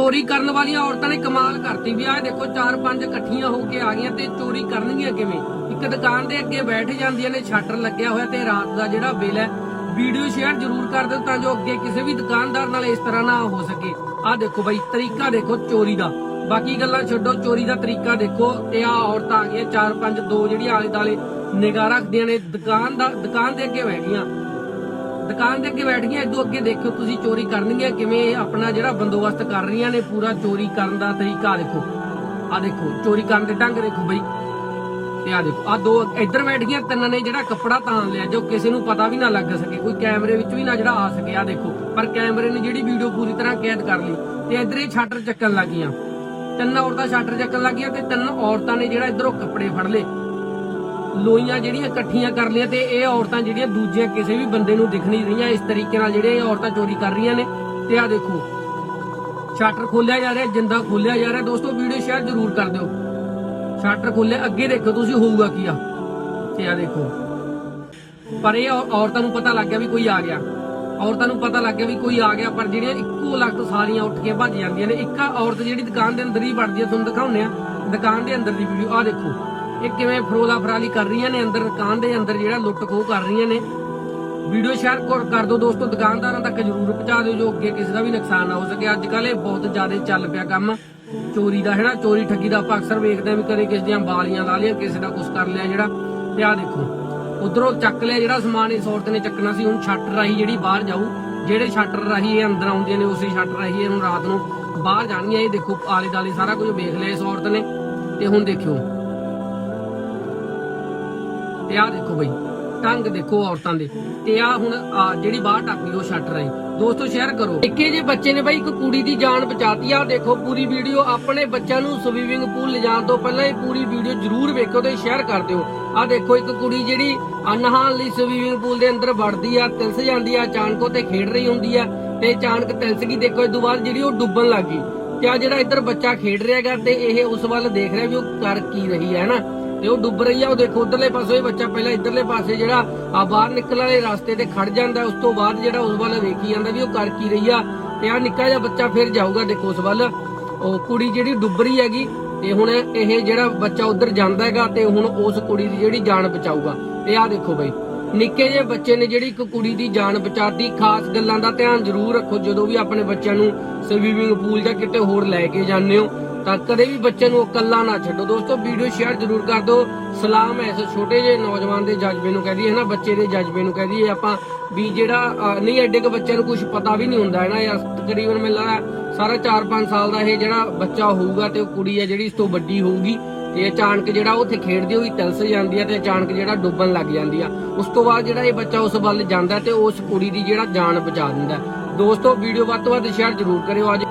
ਚੋਰੀ ਕਰਨ ਵਾਲੀਆਂ ਔਰਤਾਂ ਨੇ ਕਮਾਲ ਕਰਤੀ ਵੀ ਆਹ ਦੇਖੋ, ਚਾਰ ਪੰਜ ਇਕੱਠੀਆਂ ਹੋ ਕੇ ਆ ਗਈਆਂ ਤੇ ਚੋਰੀ ਕਰਨਗੀਆਂ ਕਿਵੇਂ? ਇੱਕ ਦੁਕਾਨ ਦੇ ਅੱਗੇ ਬੈਠ ਜਾਂਦੀਆਂ ਨੇ, ਸ਼ਟਰ ਲੱਗਿਆ ਹੋਇਆ ਤੇ ਰਾਤ ਦਾ ਜਿਹੜਾ ਬਿੱਲ ਹੈ, ਵੀਡੀਓ ਸ਼ੇਅਰ ਜ਼ਰੂਰ ਕਰ ਦਿਓ ਤਾਂ ਜੋ ਅੱਗੇ ਕਿਸੇ ਵੀ ਦੁਕਾਨਦਾਰ ਨਾਲ ਇਸ ਤਰ੍ਹਾਂ ਨਾ ਹੋ ਸਕੇ। ਆਹ ਦੇਖੋ ਬਾਈ, ਤਰੀਕਾ ਦੇਖੋ ਚੋਰੀ ਦਾ। ਬਾਕੀ ਗੱਲਾਂ ਛੱਡੋ, ਚੋਰੀ ਦਾ ਤਰੀਕਾ ਦੇਖੋ ਤੇ ਆਹ ਔਰਤਾਂ ਆ ਗਈਆਂ, ਚਾਰ ਪੰਜ ਦੋ ਜਿਹੜੀਆਂ ਆਲੇ ਦਾਲੇ ਨਿਗਾਹ ਰੱਖਦੀਆਂ ਨੇ, ਦੁਕਾਨ ਦਾ ਦੁਕਾਨ ਦੇ ਅੱਗੇ ਬੈਠੀਆਂ। ਦੁਕਾਨ ਦੇ ਅੱਗੇ ਬੈਠ ਗਈਆਂ, ਇਦੋਂ ਅੱਗੇ ਦੇਖੋ ਤੁਸੀਂ ਚੋਰੀ ਕਰਨਗੀਆਂ, ਕਿਵੇਂ ਆਪਣਾ ਜਿਹੜਾ ਬੰਦੋਬਸਤ ਕਰ ਰਹੀਆਂ ਨੇ, ਪੂਰਾ ਚੋਰੀ ਕਰਨ ਦਾ ਤਰੀਕਾ ਦੇਖੋ। ਆ ਦੇਖੋ, ਚੋਰੀ ਕਰਨ ਦੇ ਢੰਗ ਦੇਖੋ ਬਈ। ਤੇ ਆ ਦੇਖੋ ਆ ਦੋ ਇੱਧਰ ਬੈਠ ਗਈਆਂ, ਤਿੰਨ ਨੇ ਜਿਹੜਾ ਕੱਪੜਾ ਤਾਣ ਲਿਆ, ਜੋ ਕਿਸੇ ਨੂੰ ਪਤਾ ਵੀ ਨਾ ਲੱਗ ਸਕੇ, ਕੋਈ ਕੈਮਰੇ ਵਿੱਚ ਵੀ ਨਾ ਜਿਹੜਾ ਆ ਸਕੇ ਆ ਦੇਖੋ। ਪਰ ਕੈਮਰੇ ਨੇ ਜਿਹੜੀ ਵੀਡੀਓ ਪੂਰੀ ਤਰ੍ਹਾਂ ਕੈਦ ਕਰ ਲਈ, ਤੇ ਇੱਧਰ ਇਹ ਸ਼ਟਰ ਚੱਕਣ ਲੱਗੀਆਂ। ਤਿੰਨ ਔਰਤਾਂ ਸ਼ਟਰ ਚੱਕਣ ਲੱਗੀਆਂ ਤੇ ਤਿੰਨ ਔਰਤਾਂ ਨੇ ਜਿਹੜਾ ਇੱਧਰੋਂ ਕੱਪੜੇ ਫੜ ਲਏ। ਲੋਈਆਂ ਜਿਹੜੀਆਂ ਇਕੱਠੀਆਂ ਕਰ ਲਈਆਂ ਤੇ ਇਹ ਔਰਤਾਂ ਜਿਹੜੀਆਂ ਦੂਜੀਆਂ ਕਿਸੇ ਵੀ ਬੰਦੇ ਨੂੰ ਦਿਖ ਨਹੀਂ ਰਹੀਆਂ, ਇਸ ਤਰੀਕੇ ਨਾਲ ਜਿਹੜੇ ਇਹ ਔਰਤਾਂ ਚੋਰੀ ਕਰ ਰਹੀਆਂ ਨੇ। ਤੇ ਆ ਦੇਖੋ, ਸ਼ਟਰ ਖੋਲਿਆ ਜਾ ਰਿਹਾ, ਜਿੰਦਾ ਖੋਲਿਆ ਜਾ ਰਿਹਾ। ਦੋਸਤੋ, ਵੀਡੀਓ ਸ਼ੇਅਰ ਜ਼ਰੂਰ ਕਰ ਦਿਓ। ਸ਼ਟਰ ਖੋਲਿਆ ਅੱਗੇ ਦੇਖੋ ਤੁਸੀਂ ਹੋਊਗਾ ਕੀ ਆ। ਤੇ ਆ ਦੇਖੋ। ਪਰ ਇਹ ਔਰਤਾਂ ਨੂੰ ਪਤਾ ਲੱਗ ਗਿਆ ਵੀ ਕੋਈ ਆ ਗਿਆ। ਔਰਤਾਂ ਨੂੰ ਪਤਾ ਲੱਗ ਗਿਆ ਵੀ ਕੋਈ ਆ ਗਿਆ, ਪਰ ਜਿਹੜੀਆਂ ਇੱਕੋ ਲੱਖ ਸਾਰੀਆਂ ਉੱਠ ਕੇ ਭੱਜ ਜਾਂਦੀਆਂ ਨੇ। ਇੱਕ ਔਰਤ ਜਿਹੜੀ ਦੁਕਾਨ ਦੇ ਅੰਦਰ ਹੀ ਵੜਦੀ ਆ, ਤੁਹਾਨੂੰ ਦਿਖਾਉਂਦੇ ਆ। ਦੁਕਾਨ ਦੇ ਅੰਦਰ ਦੀ ਵੀਡੀਓ ਆ ਦੇਖੋ। ਇਹ ਕਿਵੇਂ ਫਰੋਲਾ ਫਰਾਲੀ ਕਰ ਰਹੀਆਂ ਨੇ ਅੰਦਰ, ਦੁਕਾਨ ਦੇ ਅੰਦਰ ਜਿਹੜਾ ਲੁੱਟ ਖੋਹ ਕਰ ਰਹੀਆਂ ਨੇ। ਵੀਡੀਓ ਸ਼ੇਅਰ ਕਰ ਦਿਓ ਦੋਸਤੋ, ਦੁਕਾਨਦਾਰਾਂ ਤੱਕ ਜਰੂਰ ਪਹੁੰਚਾ ਦਿਓ, ਜੋ ਅੱਗੇ ਕਿਸੇ ਦਾ ਵੀ ਨੁਕਸਾਨ ਨਾ ਹੋ ਸਕੇ। ਅੱਜ ਕੱਲ ਇਹ ਬਹੁਤ ਜ਼ਿਆਦਾ ਚੱਲ ਪਿਆ ਕੰਮ। ਚੋਰੀ ਦਾ, ਹੈ ਚੋਰੀ ਠੱਗੀ ਦਾ ਆਪਾਂ ਅਕਸਰ ਵੇਖਦੇ ਹਾਂ ਵੀ ਕਦੇ ਕਿਸੇ ਦੀਆਂ ਬਾਲੀਆਂ ਲਾ ਲਈਆਂ ਕਿਸੇ ਦਾ ਕੁਝ ਕਰ ਲਿਆ ਜਿਹੜਾ। ਤੇ ਆ ਦੇਖੋ, ਉਧਰੋਂ ਚੱਕ ਲਿਆ ਜਿਹੜਾ ਸਮਾਨ ਇਸ ਔਰਤ ਨੇ ਚੱਕਣਾ ਸੀ। ਹੁਣ ਸ਼ਟਰ ਰਾਹੀਂ ਜਿਹੜੀ ਬਾਹਰ ਜਾਊ, ਜਿਹੜੇ ਸ਼ਟਰ ਰਾਹੀਂ ਇਹ ਅੰਦਰ ਆਉਂਦੀਆਂ ਨੇ, ਉਸੇ ਸ਼ਟਰ ਰਾਹੀਂ ਇਹਨੂੰ ਰਾਤ ਨੂੰ ਬਾਹਰ ਜਾਣਗੀਆਂ। ਇਹ ਦੇਖੋ ਆਲੇ ਦਾਲੇ ਸਾਰਾ ਕੁਝ ਵੇਖ ਲਿਆ ਇਸ ਔਰਤ ਨੇ। ਤੇ ਹੁਣ ਦੇਖਿਓ ਤੇ ਆਹ ਦੇਖੋ ਬਈ, ਟੰਗ ਦੇਖੋ ਔਰਤਾਂ ਦੇ। ਤੇ ਆ ਹੁਣ ਜਿਹੜੀ ਬਾਹਰ ਟੱਪੀ, ਉਹ ਛੱਟ ਰਹੀ ਦੋਸਤੋ ਸ਼ੇਅਰ ਕਰੋ। ਇੱਕੇ ਜੇ ਬੱਚੇ ਨੇ ਬਈ, ਇੱਕ ਕੁੜੀ ਦੀ ਜਾਨ ਬਚਾਤੀ। ਆ ਦੇਖੋ ਪੂਰੀ ਵੀਡੀਓ ਆਪਣੇ ਬੱਚਿਆਂ ਨੂੰ ਸਵੀਮਿੰਗ ਪੂਲ ਲਿਜਾਣ ਤੋਂ ਪਹਿਲਾਂ ਇਹ ਪੂਰੀ ਵੀਡੀਓ ਜ਼ਰੂਰ ਵੇਖੋ ਤੇ ਸ਼ੇਅਰ ਕਰ ਦਿਓ। ਆ ਦੇਖੋ, ਇੱਕ ਕੁੜੀ ਜਿਹੜੀ ਅਨਹਾਨ ਲਈ ਸਵੀਮਿੰਗ ਪੂਲ ਦੇ ਅੰਦਰ ਵੜਦੀ ਆ, ਤਿਲਸ ਜਾਂਦੀ ਆ, ਅਚਾਨਕ ਉਹ ਤੇ ਖੇਡ ਰਹੀ ਹੁੰਦੀ ਆ ਤੇ ਅਚਾਨਕ ਤਿਲਸ ਗਈ। ਦੇਖੋ, ਇਸ ਤੋਂ ਬਾਅਦ ਜਿਹੜੀ ਉਹ ਡੁੱਬਣ ਲੱਗੀ ਤੇ ਆ ਜਿਹੜਾ ਇੱਧਰ ਬੱਚਾ ਖੇਡ ਰਿਹਾ ਹੈਗਾ ਤੇ ਇਹ ਉਸ ਵੱਲ ਦੇਖ ਰਿਹਾ ਵੀ ਉਹ ਕਰ ਕੀ ਰਹੀ ਹੈ ਨਾ? ਤੇ ਉਹ ਡੁੱਬ ਰਹੀ ਆ, ਉਹ ਦੇਖੋ ਉਧਰਲੇ ਪਾਸੇ ਇਹ ਬੱਚਾ ਪਹਿਲਾਂ ਇਧਰਲੇ ਪਾਸੇ ਜਿਹੜਾ ਆ ਬਾਹਰ ਨਿਕਲਣ ਵਾਲੇ ਰਸਤੇ ਤੇ ਖੜ ਜਾਂਦਾ, ਉਸ ਤੋਂ ਬਾਅਦ ਜਿਹੜਾ ਉਸ ਵੱਲ ਵੇਖੀ ਜਾਂਦਾ ਵੀ ਉਹ ਕਰ ਕੀ ਰਹੀ ਆ। ਤੇ ਆ ਨਿੱਕਾ ਜਿਹਾ ਬੱਚਾ ਫਿਰ ਜਾਊਗਾ ਦੇਖੋ ਉਸ ਵੱਲ। ਉਹ ਕੁੜੀ ਜਿਹੜੀ ਡੁੱਬ ਰਹੀ ਹੈਗੀ, ਤੇ ਹੁਣ ਇਹ ਜਿਹੜਾ ਬੱਚਾ ਉਧਰ ਜਾਂਦਾ ਹੈਗਾ ਤੇ ਹੁਣ ਉਸ ਕੁੜੀ ਦੀ ਜਿਹੜੀ ਜਾਨ ਬਚਾਊਗਾ। ਤੇ ਆ ਦੇਖੋ ਬਈ, ਨਿੱਕੇ ਜਿਹੇ ਬੱਚੇ ਨੇ ਜਿਹੜੀ ਇੱਕ ਕੁੜੀ ਦੀ ਜਾਨ ਬਚਾਤੀ, ਖਾਸ ਗੱਲਾਂ ਦਾ ਧਿਆਨ ਜ਼ਰੂਰ ਰੱਖੋ ਜਦੋਂ ਵੀ ਆਪਣੇ ਬੱਚਿਆਂ ਨੂੰ ਸਵੀਮਿੰਗ ਪੂਲ ਜਾਂ ਕਿਤੇ ਹੋਰ ਲੈ ਕੇ ਜਾਂਦੇ ਹੋ। ਤਾਂ ਕਦੇ ਵੀ ਬੱਚੇ ਨੂੰ ਇਕੱਲਾ ਨਾ ਛੱਡੋ। ਦੋਸਤੋ ਵੀਡੀਓ ਸ਼ੇਅਰ ਜ਼ਰੂਰ ਕਰ ਦਿਓ। ਸਲਾਮ ਐ ਇਸ ਛੋਟੇ ਜਿਹੇ ਨੌਜਵਾਨ ਦੇ ਜਜ਼ਬੇ ਨੂੰ ਕਹਿ ਦਈਏ ਨਾ ਬੱਚੇ ਦੇ ਜਜ਼ਬੇ ਨੂੰ ਕਹਿ ਦਈਏ। ਆਪਾਂ ਵੀ ਜਿਹੜਾ ਨਹੀਂ, ਐਡੇ ਕੁ ਬੱਚਿਆਂ ਨੂੰ ਕੁਝ ਪਤਾ ਵੀ ਨਹੀਂ ਹੁੰਦਾ ਹੈ ਨਾ ਯਾਰ ਤਕਰੀਬਨ ਮੈਨੂੰ ਲੱਗਦਾ ਸਾਰਾ 4-5 ਸਾਲ ਦਾ ਇਹ ਜਿਹੜਾ ਬੱਚਾ ਹੋਊਗਾ ਤੇ ਉਹ ਕੁੜੀ ਹੈ ਜਿਹੜੀ ਇਸ ਤੋਂ ਵੱਡੀ ਹੋਊਗੀ ਤੇ ਅਚਾਨਕ ਜਿਹੜਾ ਉਹ ਉੱਥੇ ਖੇਡਦੀ ਹੋਈ ਤਲਸ ਜਾਂਦੀ ਹੈ ਤੇ ਅਚਾਨਕ ਜਿਹੜਾ ਡੁੱਬਣ ਲੱਗ ਜਾਂਦੀ ਆ। ਉਸ ਤੋਂ ਬਾਅਦ ਜਿਹੜਾ ਇਹ ਬੱਚਾ ਉਸ ਵੱਲ ਜਾਂਦਾ ਤੇ ਉਸ ਕੁੜੀ ਦੀ ਜਿਹੜਾ ਜਾਨ ਬਚਾ ਦਿੰਦਾ। ਦੋਸਤੋ ਵੀਡੀਓ ਵੱਧ ਤੋਂ ਵੱਧ ਸ਼ੇਅਰ ਜ਼ਰੂਰ ਕਰਿਓ। ਅੱਜ